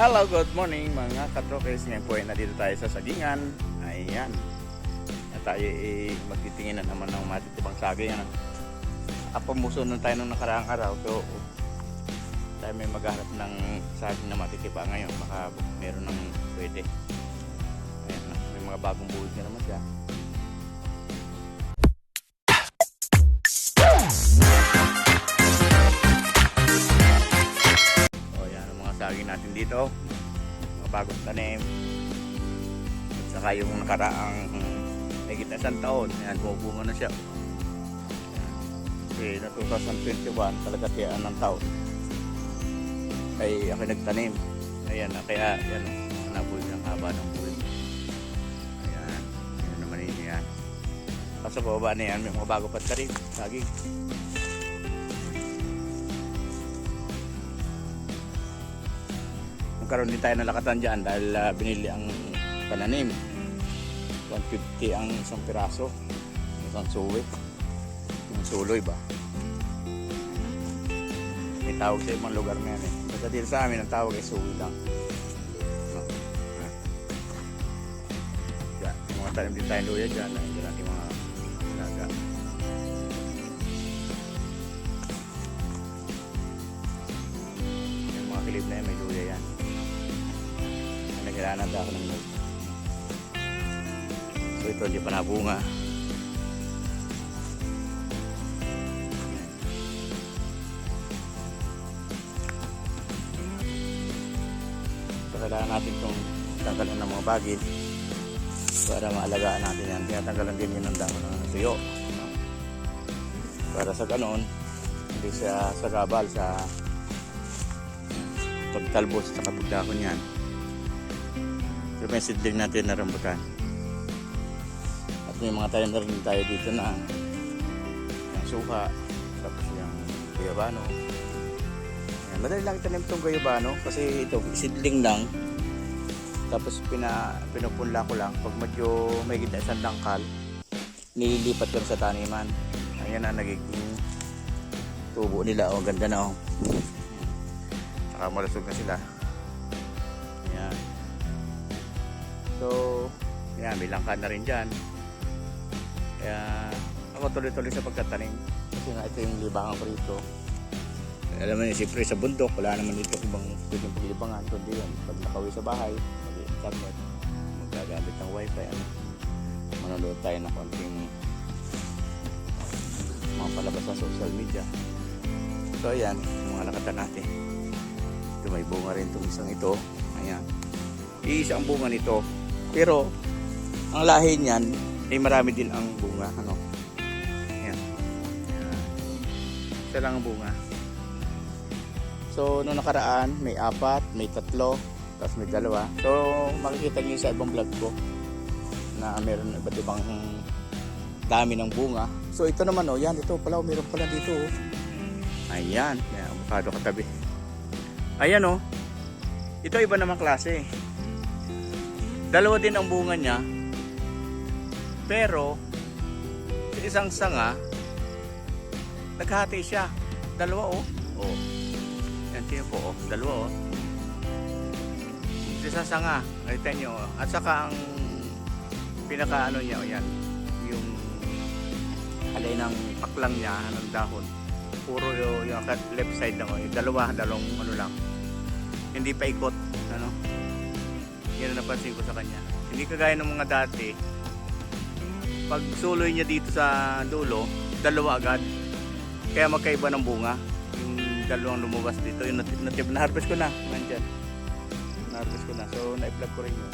Hello, good morning mga katrokers. Ngayon po ay nandito tayo sa Sagingan. Ayan. At tayo ay magtitingin na naman ng matitibang saging. Ano? Apamuso na tayo nung nakaraang araw. So, tayo may magharap ng saging na matitiba ngayon. Baka meron ng pwede. Ayan, may mga bagong buhid na naman siya. Ang saging natin dito. Mga bagong tanim. At saka yung nakaraang may kita isang taon. Yan, bumubunga na siya. Kasi na 2021 talaga tiyaan ng taon. Ay ako nagtanim. Ayan na kaya yan nabuhay ng haba ng buhay. Ayan. Yan naman yun yan. Pasok ko ba na yan? May mga bago pa tanim. Saging. Nagkaroon din tayo ng lakatan dyan dahil ah, binili ang pananim. 150 ang isang piraso. Isang suwi. Yung suloy ba? May tawag sa ibang lugar na yan eh. Basta dito sa amin, ang tawag ay suwi lang. No? Ah. Yung mga tanim din tayong luya dyan. Nandiyan natin mga alaga. Yung mga kilib na yan, may luya yan. Nagkailangan na ako ng note. So ito hindi pa nabunga. So kailangan natin itong tanggalan ng mga bagid para maalagaan natin yan. Tinatanggalan din yun ng dahon ng tuyo. Para sa ganoon, hindi siya sagabal sa pagtalbos sa kapagdakon yan. So may seedling natin na rambutan. At may mga tayo na rin tayo dito na yung suha, tapos yung guyabano. Ayan, madali lang itanim itong guyabano kasi ito seedling lang. Tapos pina, pinupunla ko lang. Pag medyo may gitna isang dangkal, nililipat ko sa taniman. Ayan na nagiging tubo nila. Oh, ganda na oh. Saka malusog na sila. Ayan. So, yan, may langka na rin dyan. Kaya, ako tuloy-tuloy sa pagtatanim. Kasi nga ito yung libangan ko rito. Alam mo niyo, siyempre sa bundok, wala naman dito ibang pwedeng paglibangan. Kundi yun, pag nakauwi sa bahay, mag-internet, magagamit ng wifi, ano, manonood tayo ng konting mga palabas sa social media. So, ayan, mga lakatan natin. Ito may bunga rin itong isang ito. Ayan. Iisa ang bunga nito. Pero, ang lahi niyan, ay marami din ang bunga. Ano? Ayan. Isa lang ang bunga. So, nung nakaraan, may apat, may tatlo, tapos may dalawa. So, makikita niyo sa ibang vlog ko na meron iba't ibang dami ng bunga. So, ito naman, oh, yan, ito pala, oh, meron pala dito, oh. Ayan, may avocado katabi. Ayan, oh. Ito iba namang klase. Dalawa din ang bunga niya. Pero, sa isang sanga, naghati siya. Dalawa, oh. Oh. Yan, tingnan po, oh. Dalawa, oh. Sa isang sanga, nakita nyo. oh. At saka ang pinaka ano niya, oh, yan. Yung alay ng paklang niya, ng dahon. Puro yung, yung left side lang, oh. Yung dalawa, dalawang ano lang. Hindi pa ikot, ano. Yan ang napansin ko sa kanya. Hindi kagaya ng mga dati. Pag suloy niya dito sa dulo, dalawa agad. Kaya magkaiba ng bunga. Yung dalawang lumabas dito, yung natip, natip na-harvest ko na. Nandyan. Na-harvest ko na. So, na-vlog ko rin yun.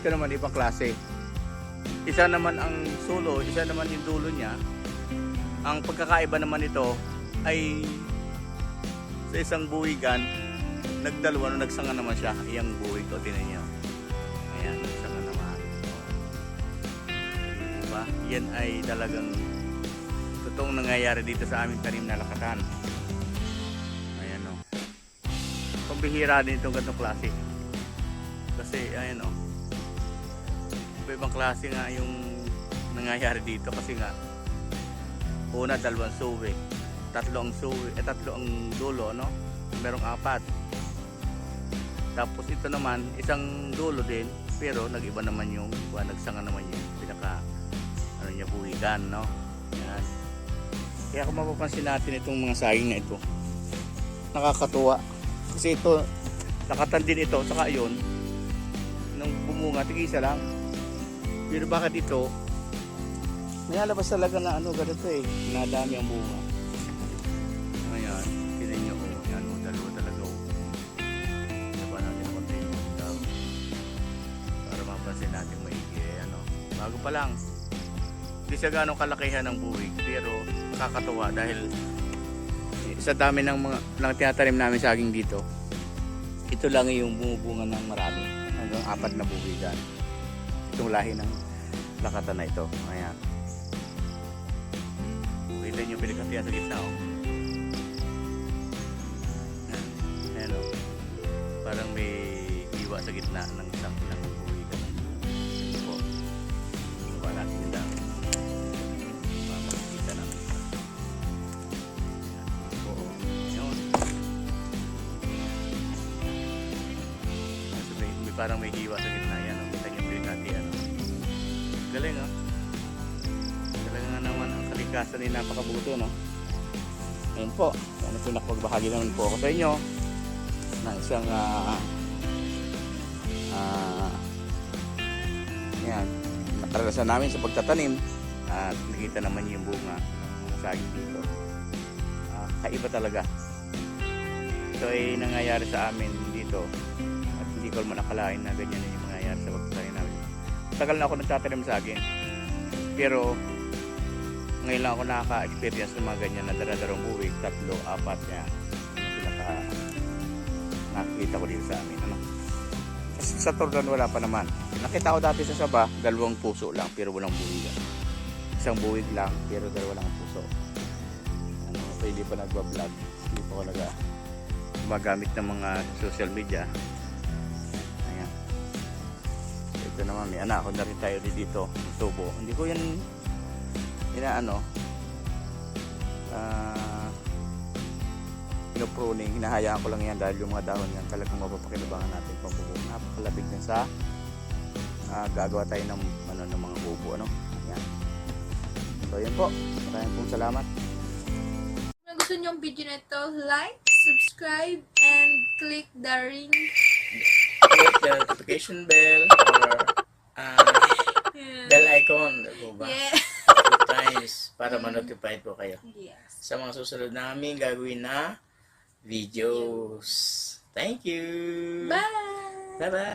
Ito naman, ibang klase. Isa naman ang sulo, isa naman yung dulo niya. Ang pagkakaiba naman ito ay sa isang buwigan, nagdalawa, no, nagsanga naman siya. Iyang buwig ko, tinan niyo. Ayan, nagsanga naman. Diba? Yan ay talagang totoong nangyayari dito sa aming tanim na lakatan. Ayan o. Pambihira din itong ganitong klase. Kasi, ayan o. Iba-ibang klase nga yung nangyayari dito kasi nga una dalawang suwi tatlo ang suwi eh tatlo ang dulo no merong apat Tapos ito naman, isang dulo din, pero nag-iba naman yung, nagsanga naman yung pinaka, ano niya, buhigan, no? Yan. Kaya kung mapapansin natin itong mga saging na ito, nakakatuwa. Kasi ito, nakatan din ito, saka yun, nung bumunga, tig-isa lang. Pero bakit ito, may alabas talaga na ano, ganito eh, nadami ang bunga. Bago pa lang. Hindi siya ganong kalakihan ng buwig, pero nakakatuwa dahil sa dami ng mga ng tinatanim namin saging dito, ito lang yung bumubunga ng marami. Hanggang apat na buwigan. Itong lahi ng lakatan na ito. Ayan. Kita nyo pilikatiya sa gitna, oh. Ayan. Oh. Parang may iwa sa gitna ng isang ng. May, parang may hiwa sa gitna yan. Oh. Kita nyo pilikatiya, no? Galing, oh. Talaga nga naman ang kalikasan ni napakabuto, no? Ayun po. Ano po nakapagbahagi naman po ako sa inyo ng isang ah ah yan nakaranasan namin sa pagtatanim at nakita naman yung bunga ng saging dito Ah, kaiba talaga ito ay nangyayari sa amin dito hindi ko naman nakalain na ganyan yung mangyayari sa pagtatanim namin. Tagal na ako nagtatanim sa saging pero ngayon lang ako nakaka-experience ng mga ganyan na daradarong buwig tatlo, apat niya pinaka nakikita ko dito sa amin ano? Kasi sa Tordan wala pa naman. Nakita ko dati sa Saba dalawang puso lang pero walang buwig. Isang buwig lang pero dalawa lang ang puso. Ano pa hindi pa nagba-vlog hindi pa ako naga gumagamit ng mga social media ito naman may anak ko na rin tayo dito tubo hindi ko yan inaano ah pinopruning, hinahayaan ko lang yan dahil yung mga dahon yan talagang mapapakinabangan natin pambubo. Napakalapit na sa ah, gagawa tayo ng, ano, ng mga bubo. Ano? Yan. So yan po. Maraming pong salamat. Kung gusto niyo ang video na ito, like, subscribe, and click the ring. Click the notification bell or uh, icon. Diba ba? Yeah. Two times para ma-notify po kayo Yes. sa mga susunod namin gagawin na videos. Thank you! Bye! Bye-bye!